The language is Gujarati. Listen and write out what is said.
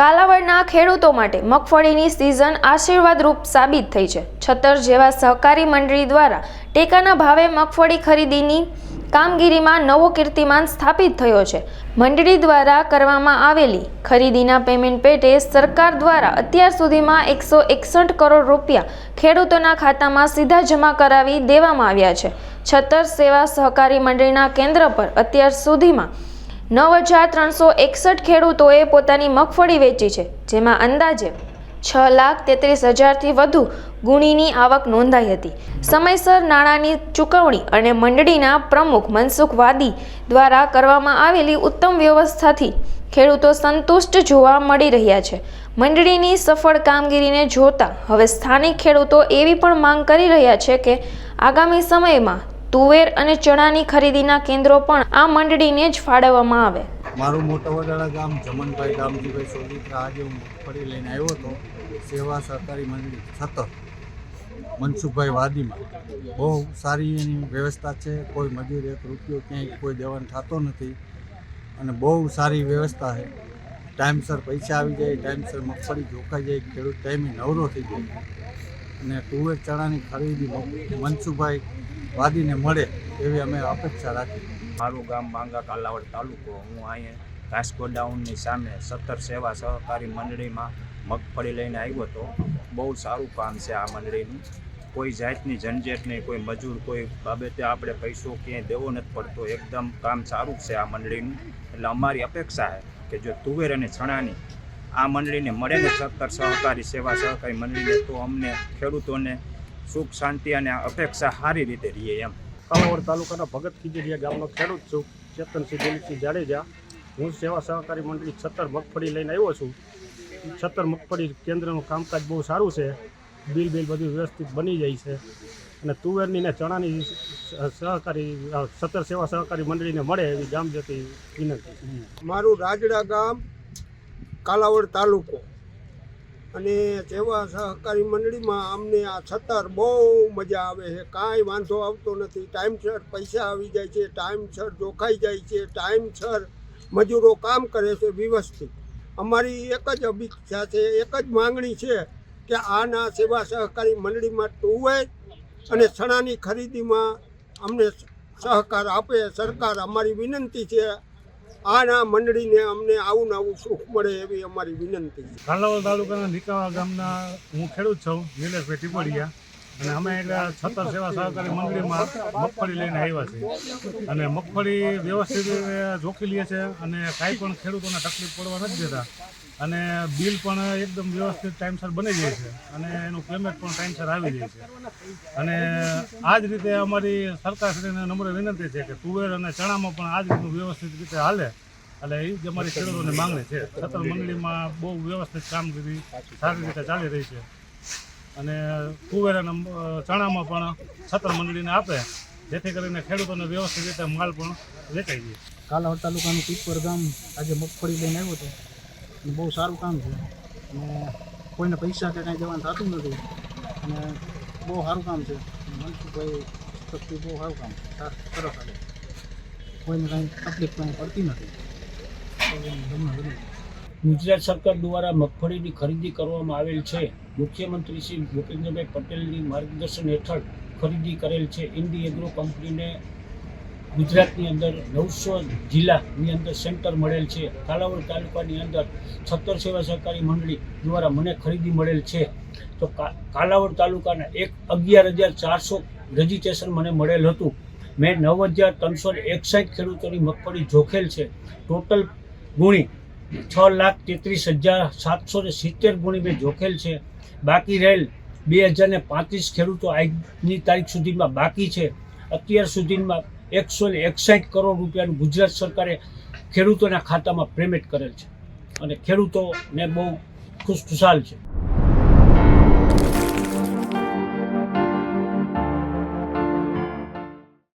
કાલાવડના ખેડૂતો માટે મગફળીની સિઝન આશીર્વાદરૂપ સાબિત થઈ છે. છતર જેવા સહકારી મંડળી દ્વારા ટેકાના ભાવે મગફળી ખરીદીની કામગીરીમાં નવો કીર્તિમાન સ્થાપિત થયો છે. મંડળી દ્વારા કરવામાં આવેલી ખરીદીના પેમેન્ટ પેટે સરકાર દ્વારા અત્યાર સુધીમાં એકસો એકસઠ કરોડ રૂપિયા ખેડૂતોના ખાતામાં સીધા જમા કરાવી દેવામાં આવ્યા છે. છતર સેવા સહકારી મંડળીના કેન્દ્ર પર અત્યાર સુધીમાં નવ હજાર ત્રણસો એકસઠ ખેડૂતોએ પોતાની મગફળી વેચી છે, જેમાં અંદાજે છ લાખ તેત્રીસ હજારથી વધુ ગુણીની આવક નોંધાઈ હતી. સમયસર નાણાંની ચૂકવણી અને મંડળીના પ્રમુખ મનસુખ વાદી દ્વારા કરવામાં આવેલી ઉત્તમ વ્યવસ્થાથી ખેડૂતો સંતુષ્ટ જોવા મળી રહ્યા છે. મંડળીની સફળ કામગીરીને જોતા હવે સ્થાનિક ખેડૂતો એવી પણ માંગ કરી રહ્યા છે કે આગામી સમયમાં તુવેર અને ચણાની ખરીદીના કેન્દ્રો પણ આ મંડળીને જ ફાળવવામાં આવે. મારું મોટા વડાળા ગામ જમનભાઈ ગામજીભાઈ સોદિત્રા આજે હું મગફળી લઈને આવ્યો હતો, સેવા સહકારી મંડળી છતર મનસુખભાઈ વાદીમાં. બહુ સારી એની વ્યવસ્થા છે, કોઈ મજૂર એક રૂપિયો ક્યાંય કોઈ દેવાનો થતો નથી અને બહુ સારી વ્યવસ્થા છે. ટાઈમસર પૈસા આવી જાય, ટાઈમસર મગફળી જોખાઈ જાય, ખેડૂત ટાઈમે નવરો થઈ જાય. અને તુવેર ચણાની ખરીદી મનસુખભાઈ વાદીને મળે એવી અમે અપેક્ષા રાખી. મારું ગામ બાંગા કાલાવડ તાલુકો. હું અહીંયા ઘાસ ગોડાઉનની સામે સત્તર સેવા સહકારી મંડળીમાં મગફળી લઈને આવ્યો હતો. બહુ સારું કામ છે આ મંડળીનું. કોઈ જાતની ઝંઝટ નહીં, કોઈ મજૂર, કોઈ બાબતે આપણે પૈસો ક્યાંય દેવો નથી પડતો. એકદમ કામ સારું છે આ મંડળીનું. એટલે અમારી અપેક્ષા છે કે જો તુવેર અને ચણાની આ મંડળીને મળે ને સત્તર સહકારી સેવા સહકારી મંડળીને, તો અમને ખેડૂતોને સુખ, શાંતિ અને અપેક્ષા સારી રીતે રહીએ એમ. કાલાવડ તાલુકાના ભગત ખીજડીયા ગામનો ખેડૂત છું. ચેતનસિંહ દિલીપસિંહ જાડેજા. હું સેવા સહકારી મંડળી છત્તર મગફળી લઈને આવ્યો છું. છત્તર મગફળી કેન્દ્રનું કામકાજ બહુ સારું છે. બિલ બિલ બધું વ્યવસ્થિત બની જાય છે. અને તુવેરની ને ચણાની સહકારી સત્તર સેવા સહકારી મંડળીને મળે એવી ગામ જતી વિનંતી. મારું રાજડા ગામ કાલાવડ તાલુકો. અને તેવા સહકારી મંડળીમાં અમને આ છતર બહુ મજા આવે છે. કાંઈ વાંધો આવતો નથી. ટાઈમસર પૈસા આવી જાય છે ટાઈમસર જોખાઈ જાય છે ટાઈમસર મજૂરો કામ કરે છે વ્યવસ્થિત. અમારી એક જ અભિક્ષા છે, એક જ માંગણી છે કે આના સેવા સહકારી મંડળીમાં ટુવેર અને ચણાની ખરીદીમાં અમને સહકાર આપે. સરકાર અમારી વિનંતી છે આના મંડળીને અમને આવું ને આવું સુખ મળે એવી અમારી વિનંતી કાલાવડ તાલુકાના નિકાવા ગામના હું ખેડૂત છું નિલેશભાઈ ટીપડિયા. અને અમે એટલે છત્તર સેવા સહકારી મંડળીમાં મગફળી લઈને આવ્યા છીએ. અને મગફળી વ્યવસ્થિત જોખી લે છે અને કાંઈ પણ ખેડૂતોને તકલીફ પડવા નથી દેતા. અને બિલ પણ એકદમ વ્યવસ્થિત ટાઈમસર બની જાય છે. અને એનું પેમેન્ટ પણ ટાઈમસર આવી જાય છે. અને આ જ રીતે અમારી સરકારશ્રીને નમ્ર વિનંતી છે કે તુવેર અને ચણામાં પણ આ જ રીતનું વ્યવસ્થિત રીતે હાલે. એટલે એ જ અમારી ખેડૂતોની માંગણી છે. છતર મંડળીમાં બહુ વ્યવસ્થિત કામગીરી સારી રીતે ચાલી રહી છે. અને તુવેર અને ચણામાં પણ છતર મંડળીને આપે, જેથી કરીને ખેડૂતોને વ્યવસ્થિત રીતે માલ પણ વેચાઈ જાય. કાલાવડ તાલુકાનું પીપર ગામ આજે મગફળી લઈને આવ્યો હતો. બહુ સારું કામ છે. અને કોઈને પૈસા કે કાંઈ દેવાનું થતું નથી. અને બહુ સારું કામ છે. મનસુખભાઈ તકલીફ બહુ સારું કામ સરસ હાલે. કોઈને કાંઈ તકલીફ કાંઈ પડતી નથી. ગુજરાત સરકાર દ્વારા મગફળીની ખરીદી કરવામાં આવેલ છે. મુખ્યમંત્રી શ્રી ભૂપેન્દ્રભાઈ પટેલની માર્ગદર્શન હેઠળ ખરીદી કરેલ છે. ઇન્ડી એગ્રો કંપનીને ગુજરાતની અંદર નવસો જિલ્લાની અંદર સેન્ટર મળેલ છે. કાલાવડ તાલુકાની અંદર છત્તર સેવા સહકારી મંડળી દ્વારા મને ખરીદી મળેલ છે. તો કાલાવડ તાલુકાના એક અગિયાર હજાર ચારસો રજીસ્ટ્રેશન મને મળેલ હતું. મેં નવ હજાર ત્રણસો એકસાઠ ખેડૂતોની મગફળી જોખેલ છે. ટોટલ ગુણી છ લાખ તેત્રીસ હજાર સાતસો ને સિત્તેર ગુણી મેં જોખેલ છે. બાકી રહેલ બે હજાર ને પાંત્રીસ ખેડૂતો આજની તારીખ સુધીમાં બાકી છે. અત્યાર સુધીમાં એકસો ને એકસાઠ કરોડ રૂપિયાનું ગુજરાત સરકારે ખેડૂતોના ખાતામાં પેમેન્ટ કરેલ છે. અને ખેડૂતોને બહુ ખુશખુશાલ છે.